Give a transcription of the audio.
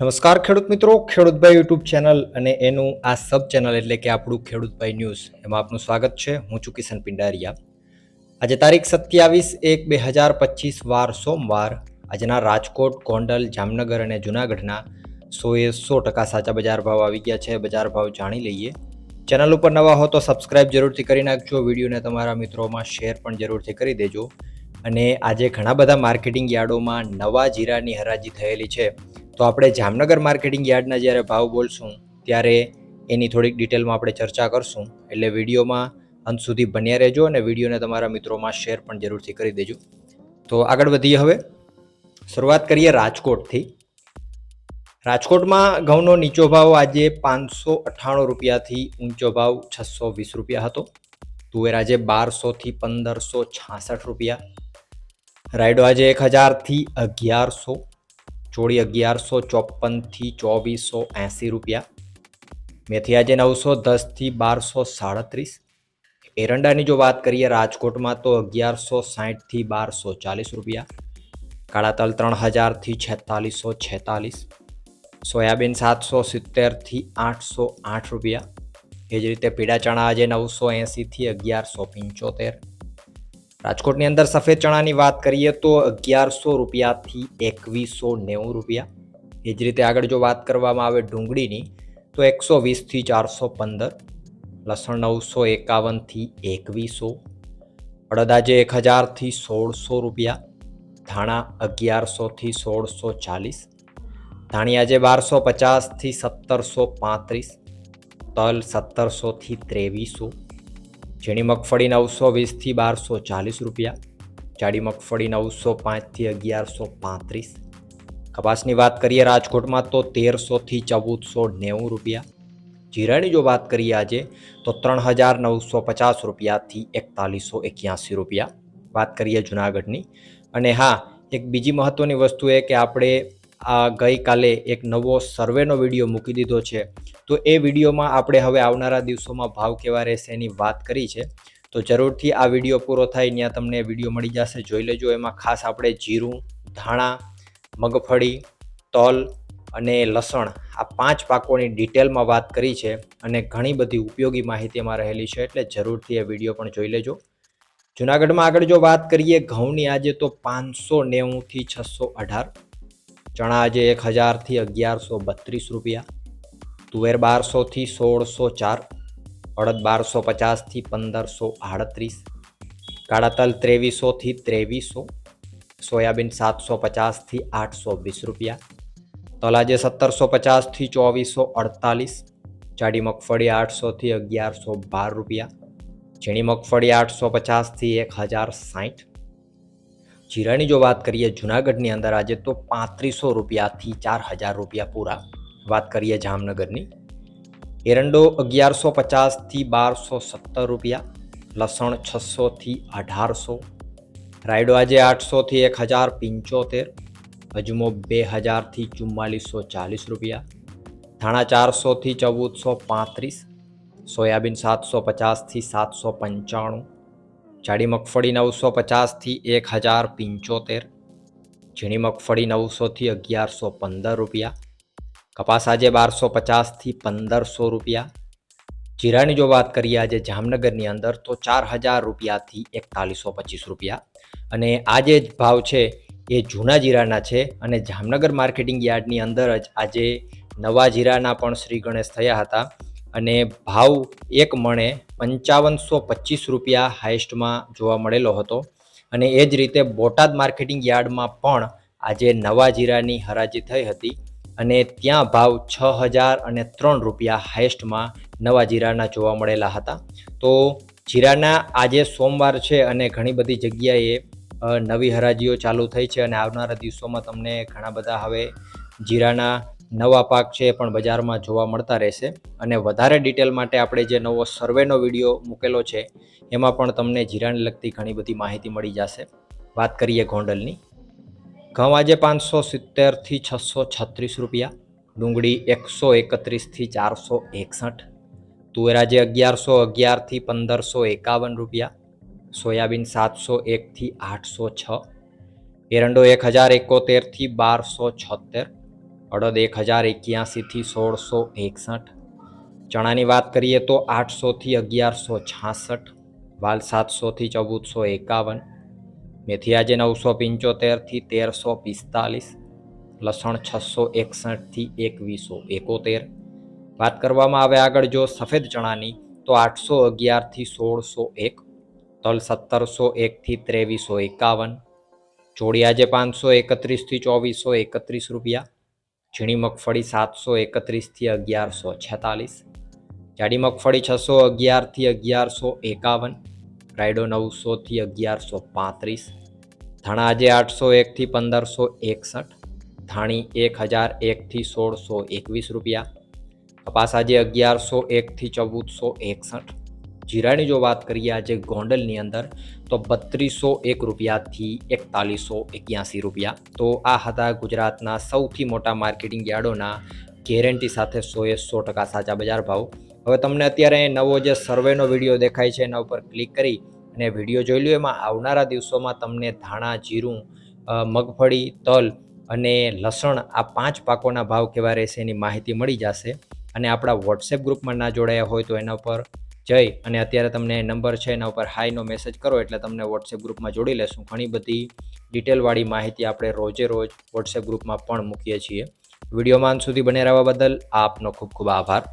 નમસ્કાર ખેડૂત મિત્રો ખેડૂતભાઈ યુટ્યુબ ચેનલ અને એનું આ સબ ચેનલ એટલે કે આપણું ખેડૂતભાઈ ન્યૂઝ, એમાં આપનું સ્વાગત છે. હું છું કિશન પિંડારિયા. આજે તારીખ સત્યાવીસ એક બે હજાર પચીસ, વાર સોમવાર. આજના રાજકોટ, ગોંડલ, જામનગર અને જુનાગઢના સોએ સો ટકા સાચા બજાર ભાવ આવી ગયા છે. બજાર ભાવ જાણી લઈએ. ચેનલ ઉપર નવા હો તો સબસ્ક્રાઇબ જરૂરથી કરી નાખજો. વિડીયોને તમારા મિત્રોમાં શેર પણ જરૂરથી કરી દેજો. અને આજે ઘણા બધા માર્કેટિંગ યાર્ડોમાં નવા જીરાની હરાજી થયેલી છે. તો આપણે જામનગર માર્કેટિંગ યાર્ડના જ્યારે ભાવ બોલશું, ત્યારે એની થોડીક ડિટેલમાં આપણે ચર્ચા કરશું. એટલે વિડીયોમાં અંત સુધી બન્યા રહેજો અને વિડીયોને તમારા મિત્રોમાં શેર પણ જરૂરથી કરી દેજો. તો આગળ વધીએ હવે. શરૂઆત કરીએ રાજકોટથી. રાજકોટમાં ઘઉંનો નીચો ભાવ આજે પાંચસો અઠ્ઠાણું રૂપિયાથી ઊંચો ભાવ છસો વીસ રૂપિયા હતો. તુવેર આજે બારસોથી પંદરસો છાસઠ રૂપિયા. રાયડો આજે એક હજારથી અગિયારસો. ચોળી અગિયારસો ચોપનથી ચોવીસો એંસી રૂપિયા. મેથી આજે નવસો દસથી બારસો સાડત્રીસ. એરંડાની જો વાત કરીએ રાજકોટમાં તો અગિયારસો સાહીઠથી બારસો ચાલીસ રૂપિયા. કાળા તલ ત્રણ હજારથી છેતાલીસો છેતાલીસ. સોયાબીન સાતસો સિત્તેરથી આઠસો આઠ રૂપિયા. એ જ રીતે પીડા ચણા આજે નવસો એંસીથી અગિયારસો પંચોતેર. રાજકોટની અંદર સફેદ ચણાની વાત કરીએ તો અગિયારસો રૂપિયાથી એકવીસો નેવું રૂપિયા. એ જ રીતે આગળ જો વાત કરવામાં આવે ડુંગળીની, તો એકસો વીસથી ચારસો પંદર, લસણ નવસો એકાવનથી એકવીસો, અડદ આજે એક હજારથી સોળસો રૂપિયા, ધાણા અગિયારસોથી સોળસો ચાલીસ ધાણી આજે બારસો પચાસથી સત્તરસો પાંત્રીસ, તલ સત્તરસોથી ત્રેવીસો ઝીણી મગફળી નવસો વીસથી બારસો ચાલીસ રૂપિયા, જાડી મગફળી નવસો પાંચથી અગિયારસો પાંત્રીસ. કપાસની વાત કરીએ રાજકોટમાં તો તેરસોથી ચૌદસો નેવું રૂપિયા. જીરાની જો વાત કરીએ આજે, તો ત્રણ હજાર નવસો પચાસ રૂપિયાથી એકતાલીસો એક્યાસી રૂપિયા. વાત કરીએ જુનાગઢની. અને હા, એક બીજી મહત્ત્વની વસ્તુ એ કે આપણે આ ગઈકાલે એક નવો સર્વેનો વીડિયો મૂકી દીધો છે. તો એ વિડીયોમાં આપણે હવે આવનારા દિવસોમાં ભાવ કેવા રહેશે એની વાત કરી છે. તો જરૂરથી આ વીડિયો પૂરો થાય, ત્યાં તમને વીડિયો મળી જશે. જોઈ લેજો, એમાં ખાસ આપણે જીરું, ધાણા, મગફળી, તલ અને લસણ આ પાંચ પાકોની ડિટેલમાં વાત કરી છે અને ઘણી બધી ઉપયોગી માહિતી એમાં રહેલી છે, એટલે જરૂરથી એ વીડિયો પણ જોઈ લેજો. જુનાગઢમાં આગળ જો વાત કરીએ, ઘઉંની આજે તો પાંચસો નેવુંથી છસો અઢાર, ચણા આજે એક હજારથી અગિયારસો બત્રીસ રૂપિયા તુવેર બારસોથી સોળસો ચાર, અડદ બારસો પચાસથી પંદરસો આડત્રીસ કાળા તલ ત્રેવીસોથી ત્રેવીસો, સોયાબીન સાતસો પચાસથી આઠસો વીસ રૂપિયા તલ આજે સત્તરસો પચાસથી ચોવીસો અડતાલીસ, જાડી મગફળી આઠસોથી અગિયારસો બાર રૂપિયા, ઝીણી મગફળી આઠસો પચાસથી એક હજાર સાઠ જીરાની જો વાત કરીએ જુનાગઢની અંદર આજે તો પાંત્રીસો રૂપિયાથી ચાર હજાર રૂપિયા પૂરા. વાત કરીએ જામનગરની એરંડો અગિયારસો પચાસથી બારસો સત્તર રૂપિયા લસણ છસોથી અઢારસો રાયડો આજે આઠસોથી એક હજાર પંચોતેર અજમો બે હજારથી ચુમ્માલીસો ચાલીસ રૂપિયા ધાણા ચારસોથી ચૌદસો પાંત્રીસ સોયાબીન સાતસો પચાસથી સાતસો પંચાણું જાડી મગફળી નવસો પચાસથી એક હજાર પંચોતેર ઝીણી મગફળી નવસોથી અગિયારસો પંદર રૂપિયા કપાસ આજે બારસો પચાસથી પંદરસો રૂપિયા. જીરાની જો વાત કરીએ આજે જામનગરની અંદર તો ચાર હજાર રૂપિયાથી એકતાલીસો પચીસ રૂપિયા. અને આ જે ભાવ છે એ જૂના જીરાના છે અને જામનગર માર્કેટિંગ યાર્ડની અંદર જ આજે નવા જીરાના પણ શ્રી ગણેશ થયા હતા. અને ભાવ એક મણે પંચાવનસો પચીસ રૂપિયા હાઈસ્ટમાં જોવા મળેલો હતો. અને એ જ રીતે બોટાદ માર્કેટિંગ યાર્ડમાં પણ આજે નવા જીરાની હરાજી થઈ હતી. અને ત્યાં ભાવ છ હજાર અને ત્રણ રૂપિયા હાઈસ્ટમાં નવા જીરાના જોવા મળેલા હતા. તો જીરાના આજે સોમવાર છે અને ઘણી બધી જગ્યાએ નવી હરાજીઓ ચાલુ થઈ છે અને આવનારા દિવસોમાં તમને ઘણા બધા હવે જીરાના નવા પાક છે પણ બજારમાં જોવા મળતા રહેશે. અને વધારે ડિટેલ માટે આપણે જે નવો સર્વેનો વીડિયો મૂકેલો છે, એમાં પણ તમને જીરાને લગતી ઘણી બધી માહિતી મળી જશે. વાત કરીએ ગોંડલની. ઘઉં આજે પાંચસો સિત્તેરથી છસો છત્રીસ રૂપિયા ડુંગળી એકસો એકત્રીસથી ચારસો એકસઠ તુવેર આજે અગિયારસો અગિયારથી પંદરસો એકાવન રૂપિયા સોયાબીન સાતસો એકથી આઠસો છ એરંડો એક હજાર એકોતેરથી બારસો છોતેર અડદ એક હજાર એક્યાસીથી સોળસો એકસઠ ચણાની વાત કરીએ તો આઠસોથી અગિયારસો છાસઠ વાલ સાતસોથી ચૌદસો એકાવન મેથી આજે નવસો પંચોતેરથી તેરસો પિસ્તાલીસ, લસણ છસો એકસઠથી એકવીસો એકોતેર. વાત કરવામાં આવે આગળ જો સફેદ ચણાની, તો આઠસો અગિયારથી સોળસો એક, તલ સત્તરસો એકથી ત્રેવીસો એકાવન, ચોળી આજે પાંચસો એકત્રીસથી ચોવીસો એકત્રીસ રૂપિયા, ઝીણી મગફળી સાતસો એકત્રીસથી અગિયારસો છેતાલીસ, જાડી મગફળી છસો અગિયારથી અગિયારસો એકાવન રાયડો નવસોથી અગિયારસો પાંત્રીસ, ધાણા આજે આઠસો એકથી પંદરસો એકસઠ, ધાણી એક હજાર એકથી સોળસો એકવીસ રૂપિયા, કપાસ આજે અગિયારસો એકથી ચૌદસો એકસઠ. જીરાની જો વાત કરીએ આજે ગોંડલની અંદર, તો બત્રીસો એક રૂપિયાથી એકતાલીસો એક્યાસી રૂપિયા. તો આ હતા ગુજરાતના સૌથી મોટા માર્કેટિંગ યાર્ડોના ગેરંટી સાથે સોએ સો ટકા સાચા બજાર ભાવ. હવે તમને અત્યારે નવો જે સર્વેનો વીડિયો દેખાય છે એના ઉપર ક્લિક કરી અને વીડિયો જોઈ લો એમાં આવનારા દિવસોમાં તમને ધાણા, જીરું મગફળી, તલ અને લસણ આ પાંચ પાકોના ભાવ કેવા રહેશે એની માહિતી મળી જશે. અને આપણા વોટ્સએપ ગ્રુપમાં ના જોડાયા હોય તો એના ઉપર જઈ અને અત્યારે તમને નંબર છે એના ઉપર હાઈનો મેસેજ કરો એટલે તમને વોટ્સએપ ગ્રુપમાં જોડી લેશું. ઘણી બધી ડિટેલવાળી માહિતી આપણે રોજે રોજ વોટ્સએપ ગ્રુપમાં પણ મૂકીએ છીએ. વિડીયોમાં અંત સુધી બને રહેવા બદલ આપનો ખૂબ ખૂબ આભાર.